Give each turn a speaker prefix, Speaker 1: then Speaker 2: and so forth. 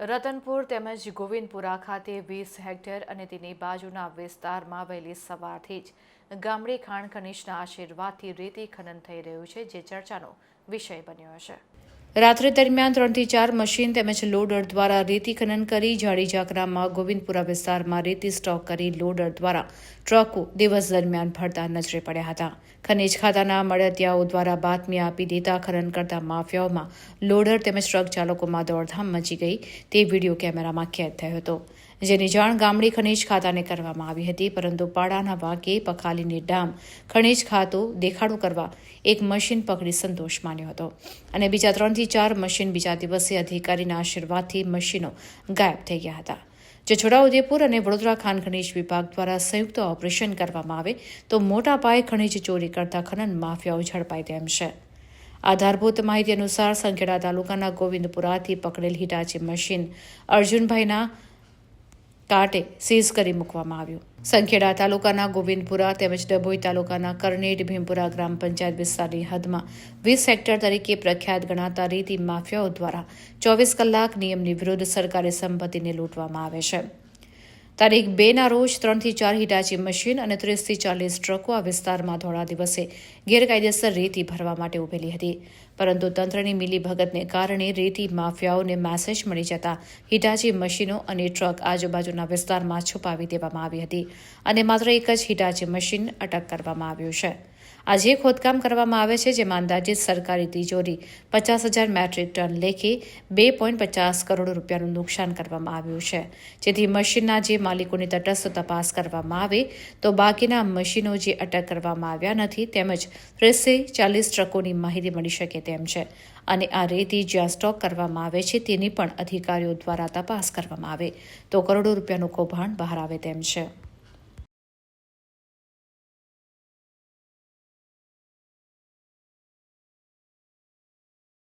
Speaker 1: રતનપુર તેમજ ગોવિંદપુરા ખાતે વીસ હેક્ટર અને તેની બાજુના વિસ્તારમાં વહેલી સવારથી જ ગામડી ખાણ ખનીજના આશીર્વાદથી રેતી ખનન થઈ રહ્યું છે, જે ચર્ચાનો વિષય બન્યો છે રાત્રે દરમિયાન ત્રણથી ચાર મશીન તેમજ લોડર દ્વારા રેતી ખનન કરી જાડીજા ગ્રામમાં ગોવિંદપુરા વિસ્તારમાં રેતી સ્ટોક કરી લોડર દ્વારા ટ્રકો દિવસ દરમિયાન ભરતા નજરે પડ્યા હતા. ખનીજ ખાતાના મળતિયાઓ દ્વારા બાતમી આપી દેતા ખનન કરતા માફિયાઓમાં લોડર તેમજ ટ્રક ચાલકોમાં દોડધામ મચી ગઈ તે વીડિયો કેમેરામાં કેદ થયો હતો. જેની જાણ ગામડી ખનીજ ખાતાને કરવામાં આવી હતી, પરંતુ પાડાના વાકે પખાલીની ડામ ખનીજ ખાતું દેખાડો કરવા એક મશીન પકડી સંતોષ માન્યો હતો. અને બીજા ત્રણથી ચાર મશીન બીજા દિવસે અધિકારીના આશીર્વાદથી મશીનો ગાયબ થઈ ગયા હતા. જો છોટાઉદેપુર અને વડોદરા ખાન ખનીજ વિભાગ દ્વારા સંયુક્ત ઓપરેશન કરવામાં આવે, તો મોટા પાયે ખનીજ ચોરી કરતા ખનન માફિયાઓ ઝડપાય તેમ છે. આધારભૂત માહિતી અનુસાર સંખેડા તાલુકાના ગોવિંદપુરાથી પકડેલ હિટાચી મશીન અર્જુનભાઈના કાંટે સીઝ કરી મૂકવામાં આવ્યું. સંખેડા તાલુકાના ગોવિંદપુરા તેમજ ડભોઈ તાલુકાના કરનેટ ભીમપુરા ગ્રામ પંચાયત વિસ્તારની હદમાં વીસ હેક્ટર તરીકે પ્રખ્યાત ગણાતા રીતિ માફિયાઓ દ્વારા ચોવીસ કલાક નિયમની વિરુદ્ધ સરકારી સંપત્તિને લૂંટવામાં આવે છે. તારીખ બેના રોજ ત્રણથી ચાર હિટાચી મશીન અને ત્રીસથી ચાલીસ ટ્રકો આ વિસ્તારમાં ધોળા દિવસે ગેરકાયદેસર રેતી ભરવા માટે ઉભેલી હતી. પરંતુ તંત્રની મિલીભગતને કારણે રેતી માફિયાઓને મેસેજ મળી જતા હિટાચી મશીનો અને ટ્રક આજુબાજુના વિસ્તારમાં છુપાવી દેવામાં આવી હતી અને માત્ર એક જ હિટાચી મશીન અટક કરવામાં આવ્યું છે. આજે ખોદકામ કરવામાં આવે છે, જેમાં અંદાજિત સરકારી તિજોરી પચાસ હજાર મેટ્રિક ટન લેખે બે પોઈન્ટ પચાસ કરોડ રૂપિયાનું નુકસાન કરવામાં આવ્યું છે. જેથી મશીનના જે માલિકોની તટસ્થ તપાસ કરવામાં આવે, તો બાકીના મશીનો જે અટક કરવામાં આવ્યા નથી, તેમજ ત્રીસથી ચાલીસ ટ્રકોની માહિતી મળી શકે તેમ છે. અને આ રેતી જ્યાં સ્ટોક કરવામાં આવે છે, તેની પણ અધિકારીઓ દ્વારા તપાસ કરવામાં આવે, તો કરોડો રૂપિયાનું કૌભાંડ બહાર આવે તેમ છે.